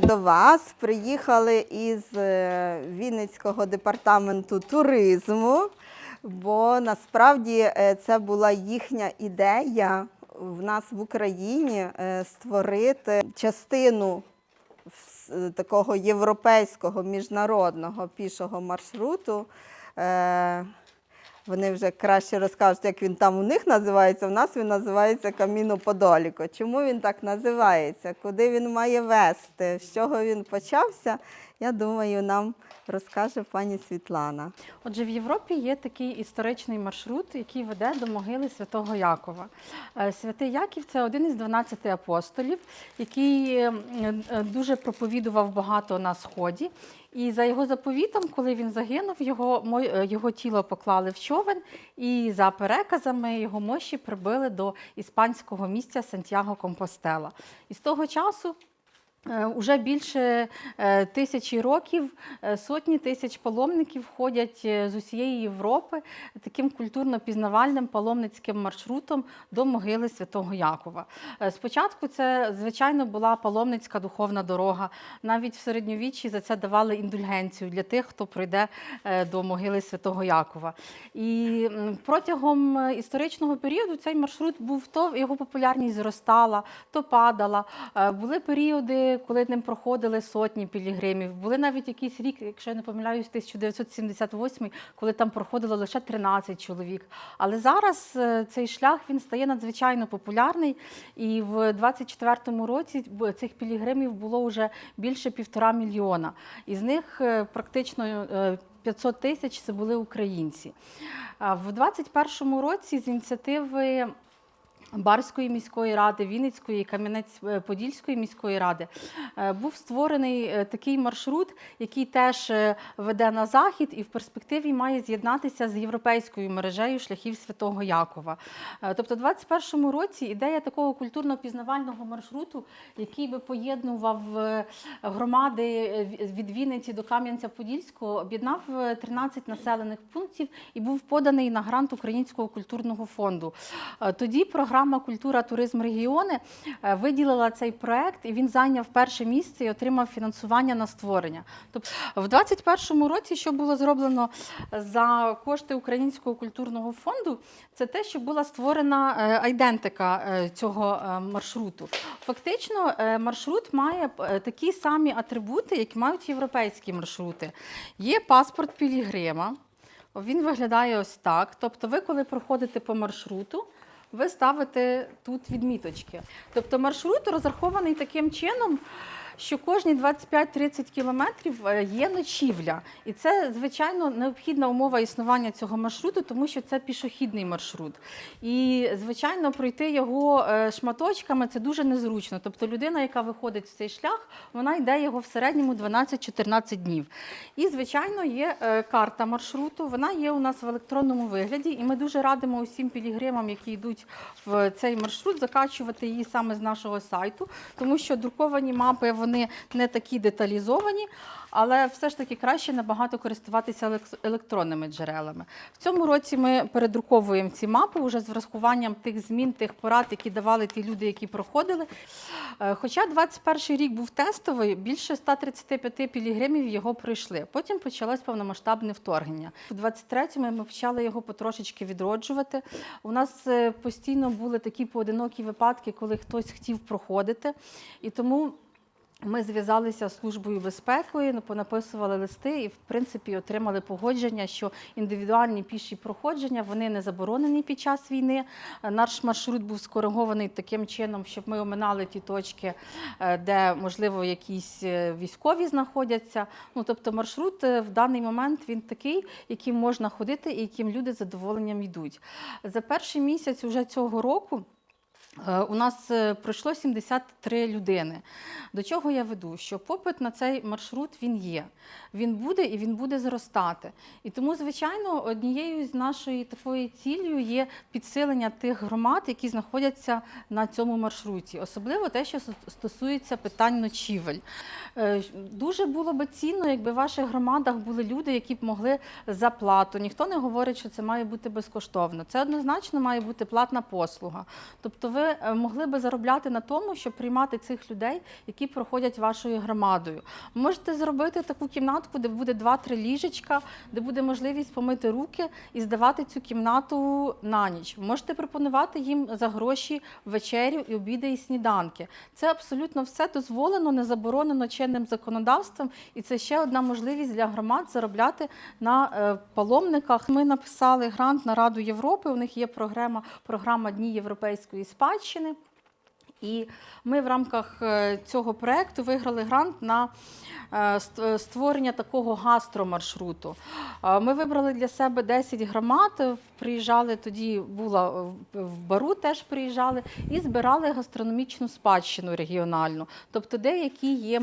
До вас приїхали із е, Вінницького департаменту туризму, бо насправді е, це була їхня ідея в нас в Україні е, створити частину такого європейського міжнародного пішого маршруту. Вони вже краще розкажуть, як він там у них називається. У нас він називається Каміно Подоліко. Чому він так називається? Куди він має вести? З чого він почався? Я думаю, нам розкаже пані Світлана. Отже, в Європі є такий історичний маршрут, який веде до могили святого Якова. Е, Святий Яків це один із 12 апостолів, який е, дуже проповідував багато на сході. І за його заповітом, коли він загинув, його, е, його тіло поклали в човен, і за переказами його мощі прибили до іспанського місця Сантьяго Компостела. І з того часу Уже більше е, тисячі років е, сотні тисяч паломників ходять е, з усієї Європи таким культурно-пізнавальним паломницьким маршрутом до могили Святого Якова. Е, Спочатку це, звичайно, була паломницька духовна дорога. Навіть в середньовіччі за це давали індульгенцію для тих, хто пройде е, до могили Святого Якова. І протягом е, історичного періоду цей маршрут був то його популярність зростала, то падала. Е, Були періоди, коли ним проходили сотні пілігримів. Були навіть якийсь рік, якщо я не помиляюсь, 1978, коли там проходило лише 13 чоловік. Але зараз е, цей шлях він стає надзвичайно популярний. І в 24-му році цих пілігримів було вже більше півтора мільйона. Із них е, практично е, 500 тисяч це були українці. В 21-му році з ініціативи Барської міської ради, Вінницької Кам'янець-Подільської міської ради е, був створений е, такий маршрут, який теж е, веде на захід і в перспективі має з'єднатися з європейською мережею шляхів Святого Якова. Е, Тобто, в 21-му році ідея такого культурно-пізнавального маршруту, який би поєднував е, громади е, від Вінниці до Кам'янця-Подільського, об'єднав е, 13 населених пунктів і був поданий на грант Українського культурного фонду. Е, Тоді програма Культура, туризм, регіони е, виділила цей проект, і він зайняв перше місце і отримав фінансування на створення. Тобто, в 2021 році, що було зроблено за кошти Українського культурного фонду, це те, що була створена е, айдентика е, цього е, маршруту. Фактично, е, маршрут має е, такі самі атрибути, які мають європейські маршрути. Є паспорт Пілігрима. Він виглядає ось так. Тобто, ви, коли проходите по маршруту, ви ставите тут відміточки. Тобто маршрут розрахований таким чином, що кожні 25-30 кілометрів е, є ночівля. І це, звичайно, необхідна умова існування цього маршруту, тому що це пішохідний маршрут. І, звичайно, пройти його е, шматочками це дуже незручно. Тобто людина, яка виходить в цей шлях, вона йде його в середньому 12-14 днів. І, звичайно, є е, карта маршруту. Вона є у нас в електронному вигляді, і ми дуже радимо усім пілігримам, які йдуть в цей маршрут, закачувати її саме з нашого сайту, тому що друковані мапи вони не такі деталізовані, але все ж таки краще набагато користуватися електронними джерелами. В цьому році ми передруковуємо ці мапи вже з врахуванням тих змін, тих порад, які давали ті люди, які проходили. Е, Хоча 21 рік був тестовий, більше 135 пілігримів його пройшли. Потім почалось повномасштабне вторгнення. У 23-му ми почали його потрошечки відроджувати. У нас е, постійно були такі поодинокі випадки, коли хтось хотів проходити. І тому ми зв'язалися з службою безпеки, понаписували листи і, в принципі, отримали погодження, що індивідуальні піші проходження вони не заборонені під час війни. Е, Наш маршрут був скоригований таким чином, щоб ми оминали ті точки, е, де можливо якісь е, військові знаходяться. Ну тобто, маршрут в даний момент він такий, яким можна ходити і яким люди з задоволенням йдуть. За перший місяць уже цього року. Е, У нас е, пройшло 73 людини. До чого я веду? Що попит на цей маршрут він є. Він буде і він буде зростати. І тому, звичайно, однією з нашої такої цілею є підсилення тих громад, які знаходяться на цьому маршруті, особливо те, що стосується питань ночівель. Е, Дуже було би цінно, якби в ваших громадах були люди, які б могли за плату. Ніхто не говорить, що це має бути безкоштовно. Це однозначно має бути платна послуга. Тобто ви ви е, могли би заробляти на тому, щоб приймати цих людей, які проходять вашою громадою. Можете зробити таку кімнатку, де буде 2-3 ліжечка, де буде можливість помити руки і здавати цю кімнату на ніч. Можете пропонувати їм за гроші вечерю і обіди і сніданки. Це абсолютно все дозволено, не заборонено чинним законодавством, і це ще одна можливість для громад заробляти на е, паломниках. Ми написали грант на Раду Європи. У них є програма, програма Дні європейської спадщини. Словаччини і ми в рамках е, цього проекту виграли грант на е, е, створення такого гастромаршруту. Ми вибрали для себе 10 громад. Приїжджали тоді, була в- Бару, теж приїжджали і збирали гастрономічну спадщину регіональну. Тобто, деякі є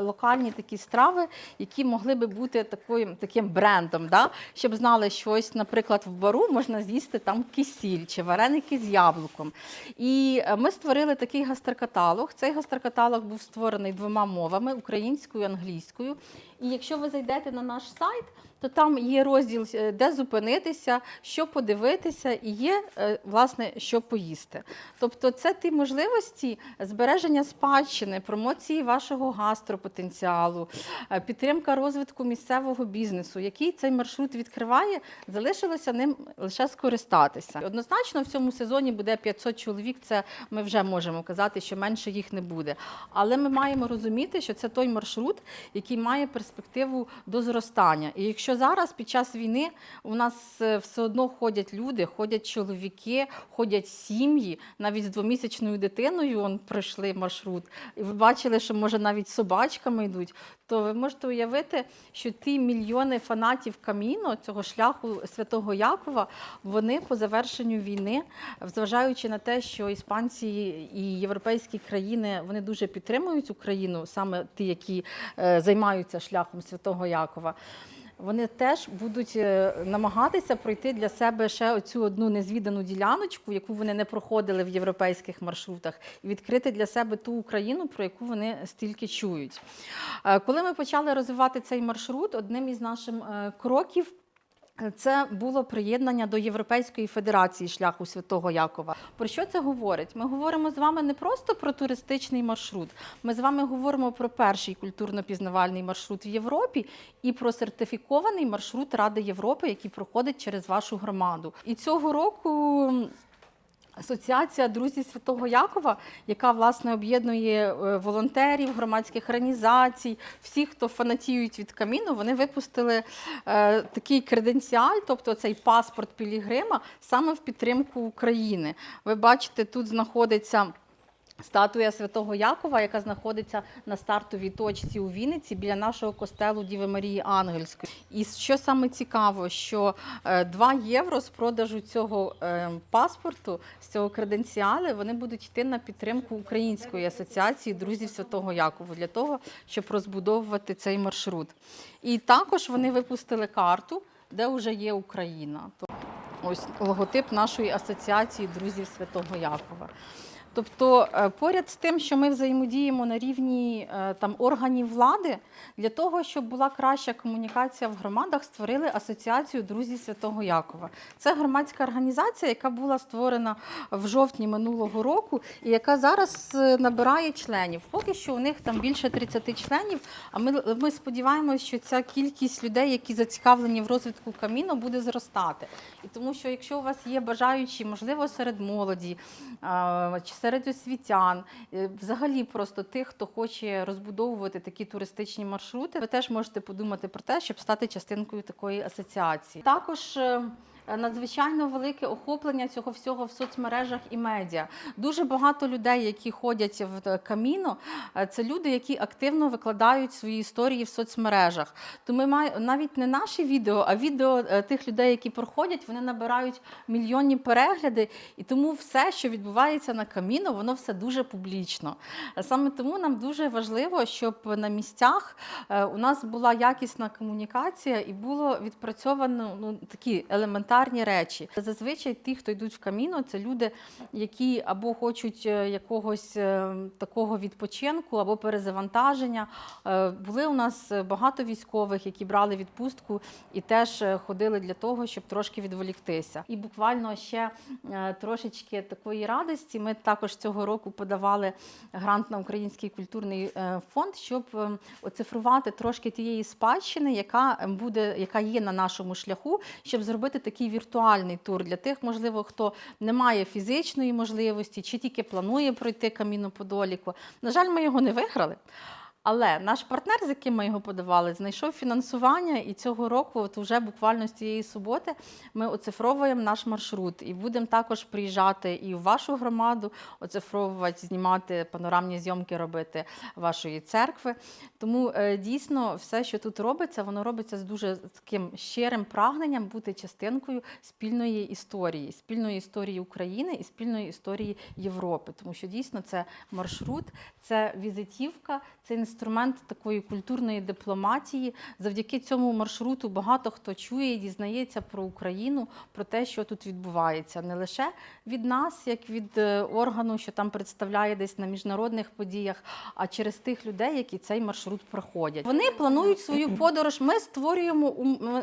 локальні такі страви, які могли би бути такою, таким брендом, да? щоб знали, що ось, наприклад, в бару можна з'їсти там кисіль чи вареники з яблуком. І ми створили такий гастрокаталог. Цей гастрокаталог був створений двома мовами українською і англійською. І якщо ви зайдете на наш сайт, то там є розділ, е, де зупинитися, що подивитися, і є е, власне що поїсти. Тобто, це ті можливості збереження спадщини, промоції вашого гастропотенціалу, е, підтримка розвитку місцевого бізнесу, який цей маршрут відкриває, залишилося ним лише скористатися. Однозначно, в цьому сезоні буде 500 чоловік. Це ми вже можемо казати, що менше їх не буде. Але ми маємо розуміти, що це той маршрут, який має перспективу до зростання. І якщо зараз під час війни у нас е, все одно ходять люди, ходять чоловіки, ходять сім'ї, навіть з двомісячною дитиною он пройшли маршрут, і ви бачили, що може навіть собачками йдуть, то ви можете уявити, що ті мільйони фанатів каміно цього шляху святого Якова, вони по завершенню війни, зважаючи на те, що іспанці і європейські країни вони дуже підтримують Україну, саме ті, які е, займаються шляхом святого Якова. Вони теж будуть е, намагатися пройти для себе ще оцю одну незвідану діляночку, яку вони не проходили в європейських маршрутах, і відкрити для себе ту Україну, про яку вони стільки чують. Е, Коли ми почали розвивати цей маршрут, одним із наших е, кроків. Це було приєднання до Європейської федерації шляху Святого Якова. Про що це говорить? Ми говоримо з вами не просто про туристичний маршрут. Ми з вами говоримо про перший культурно-пізнавальний маршрут в Європі і про сертифікований маршрут Ради Європи, який проходить через вашу громаду. І цього року. Асоціація друзів Святого Якова, яка власне об'єднує е, волонтерів, громадських організацій, всіх, хто фанатіють від каміну, вони випустили е, такий креденціаль, тобто цей паспорт Пілігрима, саме в підтримку України. Ви бачите, тут знаходиться. Статуя святого Якова, яка знаходиться на стартовій точці у Вінниці біля нашого костелу Діви Марії Ангельської. І що саме цікаво, що 2 євро з продажу цього е, паспорту, з цього креденціали, вони будуть йти на підтримку Української асоціації друзів Святого Якова для того, щоб розбудовувати цей маршрут. І також вони випустили карту, де вже є Україна. Ось логотип нашої асоціації друзів Святого Якова. Тобто, е, поряд з тим, що ми взаємодіємо на рівні е, там органів влади, для того, щоб була краща комунікація в громадах, створили асоціацію друзів Святого Якова. Це громадська організація, яка була створена в жовтні минулого року, і яка зараз е, набирає членів. Поки що у них там більше 30 членів. А ми, ми сподіваємося, що ця кількість людей, які зацікавлені в розвитку каміно, буде зростати. І тому що якщо у вас є бажаючі, можливо, серед молоді чи серед освітян, е, взагалі просто тих, хто хоче розбудовувати такі туристичні маршрути, ви теж можете подумати про те, щоб стати частинкою такої асоціації. Також е, Надзвичайно велике охоплення цього всього в соцмережах і медіа. Дуже багато людей, які ходять в каміно, е, це люди, які активно викладають свої історії в соцмережах. То ми навіть не наші відео, а відео е, тих людей, які проходять, вони набирають мільйонні перегляди. І тому все, що відбувається на каміно, воно все дуже публічно. Е, Саме тому нам дуже важливо, щоб на місцях е, у нас була якісна комунікація і було відпрацьовано ну, такі елементарні елементарні речі. Зазвичай ті, хто йдуть в каміно, це люди, які або хочуть е, якогось е, такого відпочинку, або перезавантаження. Е, Були у нас багато військових, які брали відпустку і теж ходили для того, щоб трошки відволіктися. І буквально ще трошечки такої радості. Ми також цього року подавали грант на Український культурний фонд, щоб е, оцифрувати трошки тієї спадщини, яка е, буде, яка є на нашому шляху, щоб зробити такий віртуальний тур для тих, можливо, хто не має фізичної можливості чи тільки планує пройти каміно Подоліку. На жаль, ми його не виграли. Але наш партнер, з яким ми його подавали, знайшов фінансування, і цього року, от вже буквально з цієї суботи, ми оцифровуємо наш маршрут і будемо також приїжджати і в вашу громаду, оцифровувати, знімати панорамні зйомки, робити вашої церкви. Тому е, дійсно все, що тут робиться, воно робиться з дуже таким щирим прагненням бути частинкою спільної історії, спільної історії України і спільної історії Європи. Тому що дійсно це маршрут, це візитівка, це інструмент такої культурної дипломатії. Завдяки цьому маршруту багато хто чує і дізнається про Україну, про те, що тут відбувається, не лише від нас, як від е, органу, що там представляє десь на міжнародних подіях, а через тих людей, які цей маршрут проходять. Вони планують свою подорож. Ми створюємо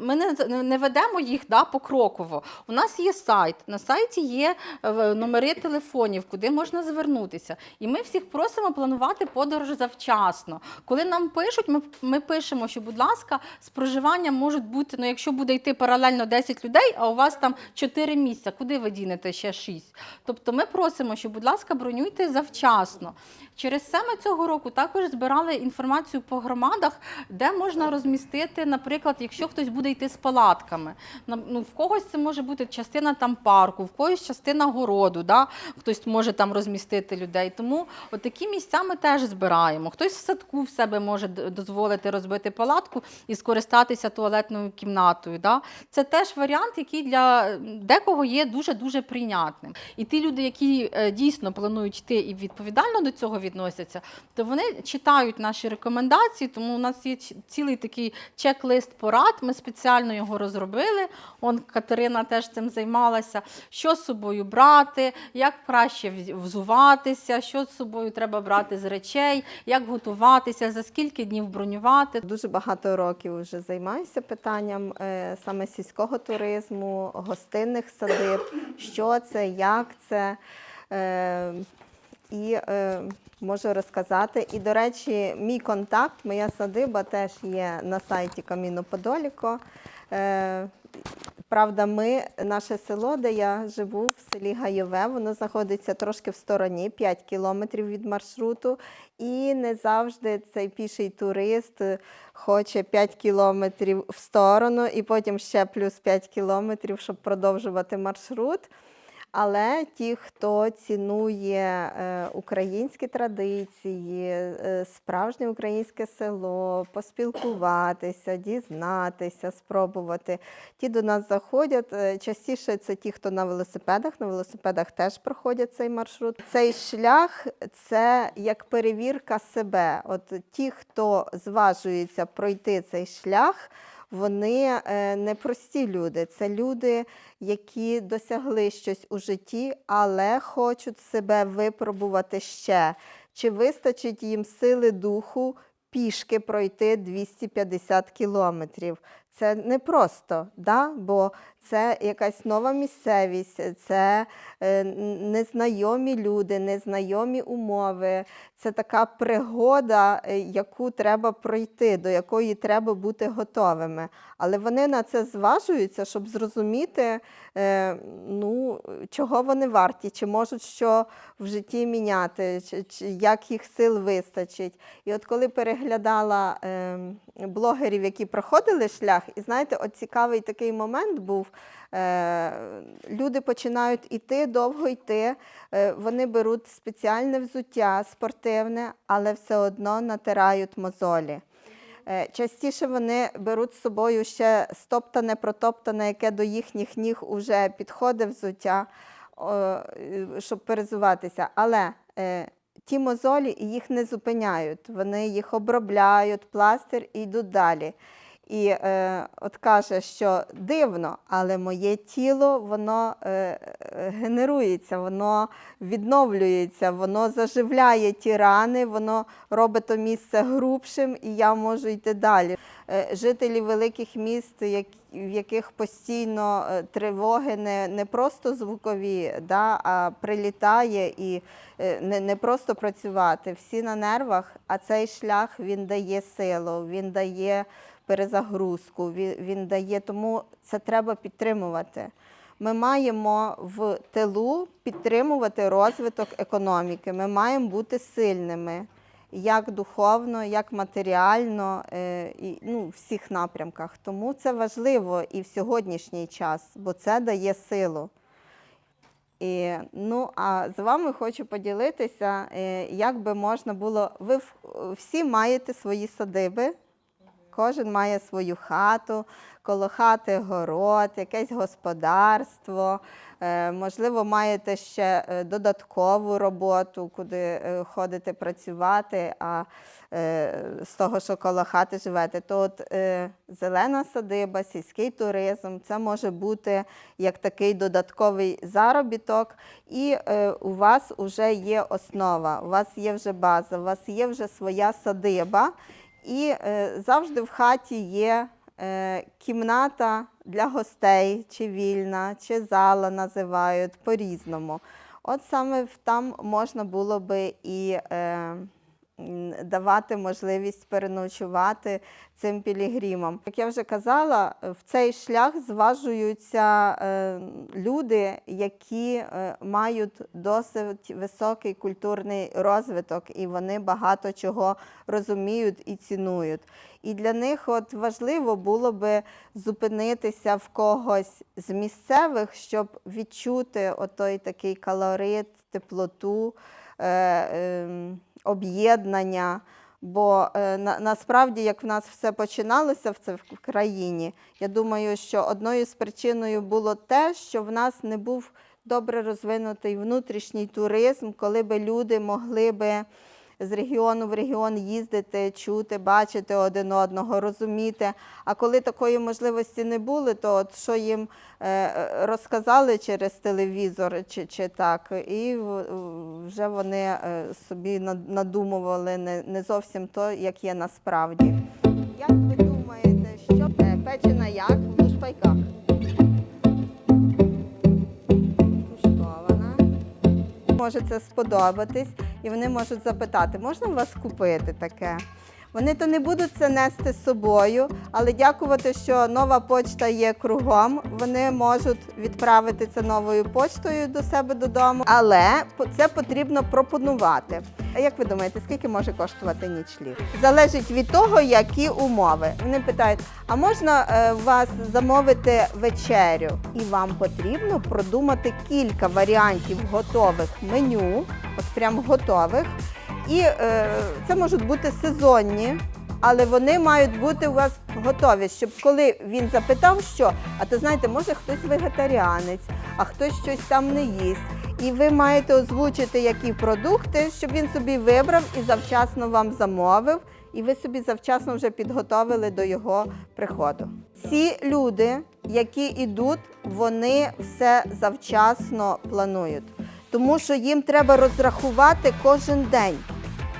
ми не, не ведемо їх да, покроково. У нас є сайт. На сайті є е, номери телефонів, куди можна звернутися. І ми всіх просимо планувати подорож завчасно. Коли нам пишуть, ми, ми пишемо, що, будь ласка, з проживанням можуть бути, ну якщо буде йти паралельно 10 людей, а у вас там 4 місця, куди ви дінете ще 6? Тобто ми просимо, що, будь ласка, бронюйте завчасно. Через ми цього року також збирали інформацію по громадах, де можна розмістити, наприклад, якщо хтось буде йти з палатками. Ну, в когось це може бути частина там парку, в когось частина городу, да? хтось може там розмістити людей. Тому такі місця ми теж збираємо. Хтось в садку в себе може дозволити розбити палатку і скористатися туалетною кімнатою. Да? Це теж варіант, який для декого є дуже-дуже прийнятним. І ті люди, які е, дійсно планують йти і відповідально до цього відносяться, то вони читають наші рекомендації, тому у нас є цілий такий чек-лист порад. Ми спеціально його розробили. Он Катерина теж цим займалася. Що з собою брати, як краще взуватися, що з собою треба брати з речей, як готуватися, за скільки днів бронювати. Дуже багато років вже займаюся питанням е, саме сільського туризму, гостинних садиб, що це, як це. Е, і е, можу розказати. І, до речі, мій контакт, моя садиба теж є на сайті Каміно Подоліко. Е, Правда, ми, наше село, де я живу, в селі Гайове, воно знаходиться трошки в стороні, 5 кілометрів від маршруту. І не завжди цей піший турист хоче 5 кілометрів в сторону, і потім ще плюс 5 кілометрів, щоб продовжувати маршрут. Але ті, хто цінує е, українські традиції, е, справжнє українське село, поспілкуватися, дізнатися, спробувати, ті до нас заходять. Е, Частіше це ті, хто на велосипедах. На велосипедах теж проходять цей маршрут. Цей шлях це як перевірка себе. От ті, хто зважується пройти цей шлях. Вони е, не прості люди, це люди, які досягли щось у житті, але хочуть себе випробувати ще. Чи вистачить їм сили духу пішки пройти 250 кілометрів? Це непросто, да? бо це якась нова місцевість, це е, незнайомі люди, незнайомі умови. Це така пригода, е, яку треба пройти, до якої треба бути готовими. Але вони на це зважуються, щоб зрозуміти, е, ну, чого вони варті, чи можуть що в житті міняти, чи, як їх сил вистачить. І от коли переглядала е, блогерів, які проходили шлях, і знаєте, от цікавий такий момент був. Е, люди починають іти, довго йти. Е, вони беруть спеціальне взуття спортивне, але все одно натирають мозолі. Е, Частіше вони беруть з собою ще стоптане, протоптане, яке до їхніх ніг уже підходить взуття, щоб перезуватися. Але ті мозолі їх не зупиняють. Вони їх обробляють, пластир і йдуть далі. І е, от каже, що дивно, але моє тіло воно е, генерується, воно відновлюється, воно заживляє ті рани, воно робить то місце грубшим, і я можу йти далі. Е, жителі великих міст, як, в яких постійно е, тривоги не, не просто звукові, да, а прилітає і е, не, не просто працювати, всі на нервах, а цей шлях він дає силу, він дає перезагрузку, він, дає, тому це треба підтримувати. Ми маємо в тилу підтримувати розвиток економіки. Ми маємо бути сильними як духовно, як матеріально, е, і, ну, в всіх напрямках. Тому це важливо і в сьогоднішній час, бо це дає силу. І, ну, а з вами хочу поділитися, е, як би можна було. Ви всі маєте свої садиби, кожен має свою хату, коло хати город, якесь господарство. Е, Можливо, маєте ще е, додаткову роботу, куди е, ходите працювати, а з того, що коло хати живете. То от зелена садиба, сільський туризм це може бути як такий додатковий заробіток. І у вас вже є основа, у вас є вже база, у вас є вже своя садиба. І е, завжди в хаті є е, кімната для гостей, чи вільна, чи зала називають по-різному. От саме там можна було би і е, давати можливість переночувати цим пілігримам. Як я вже казала, в цей шлях зважуються е, люди, які е, мають досить високий культурний розвиток, і вони багато чого розуміють і цінують. І для них от важливо було би зупинитися в когось з місцевих, щоб відчути отой такий калорит, теплоту, об'єднання. Бо е, на, насправді, як в нас все починалося в це в країні, я думаю, що одною з причиною було те, що в нас не був добре розвинутий внутрішній туризм, коли би люди могли би з регіону в регіон їздити, чути, бачити один одного, розуміти. А коли такої можливості не було, то от що їм е, е, розказали через телевізор чи, чи так, і вже вони е, собі надумували не, зовсім то, як є насправді. Як ви думаєте, що печена як може це сподобатись, і вони можуть запитати, можна у вас купити таке? Вони то не будуть це нести з собою, але дякувати, що нова почта є кругом. Вони можуть відправити це новою почтою до себе додому, але це потрібно пропонувати. А як ви думаєте, скільки може коштувати нічліг? Залежить від того, які умови. Вони питають: а можна е, у вас замовити вечерю? І вам потрібно продумати кілька варіантів готових меню, от прям готових. І е, це можуть бути сезонні, але вони мають бути у вас готові, щоб коли він запитав, що, а то знаєте, може хтось вегетаріанець, а хтось щось там не їсть. І ви маєте озвучити, які продукти, щоб він собі вибрав і завчасно вам замовив, і ви собі завчасно вже підготовили до його приходу. Ці люди, які йдуть, вони все завчасно планують, тому що їм треба розрахувати кожен день.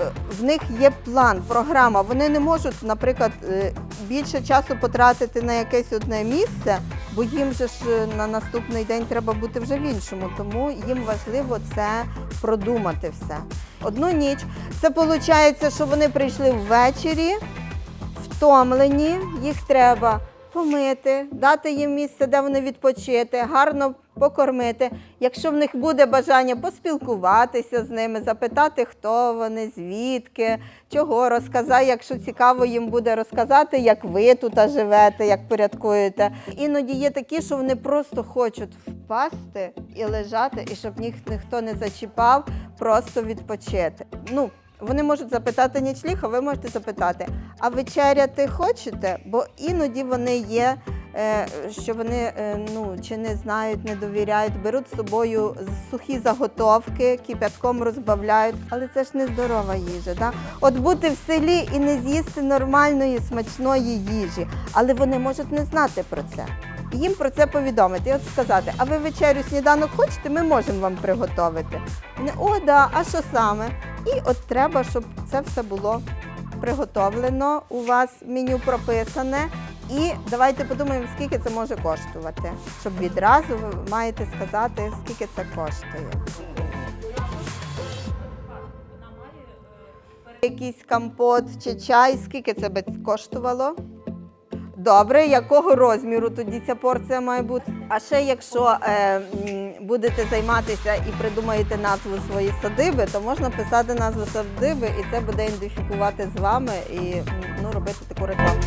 Е, В них є план, програма. Вони не можуть, наприклад, е, більше часу потратити на якесь одне місце, бо їм же ж е, на наступний день треба бути вже в іншому. Тому їм важливо це продумати все. Одну ніч це виходить, що вони прийшли ввечері, втомлені, їх треба помити, дати їм місце, де вони відпочити, гарно покормити. Якщо в них буде бажання поспілкуватися з ними, запитати, хто вони, звідки, чого розказати, якщо цікаво їм буде розказати, як ви тут живете, як порядкуєте. Іноді є такі, що вони просто хочуть впасти і лежати, і щоб їх ніхто не зачіпав, просто відпочити. Ну, вони можуть запитати нічліг, а ви можете запитати, а вечеряти хочете? Бо іноді вони є е, що вони е, ну, чи не знають, не довіряють, беруть з собою сухі заготовки, кипятком розбавляють, але це ж не здорова їжа. Да? От бути в селі і не з'їсти нормальної смачної їжі, але вони можуть не знати про це. Їм про це повідомити. І от сказати, а ви вечерю сніданок хочете, ми можемо вам приготувати. Вони, О, да, а що саме? І от треба, щоб це все було приготовлено, у вас меню прописане. І давайте подумаємо, скільки це може коштувати, щоб відразу ви маєте сказати, скільки це коштує. Якийсь компот чи чай, скільки це би коштувало? Добре, якого розміру тоді ця порція має бути? А ще якщо е, будете займатися і придумаєте назву своєї садиби, то можна писати назву садиби, і це буде ідентифікувати з вами і ну, робити таку рекламу.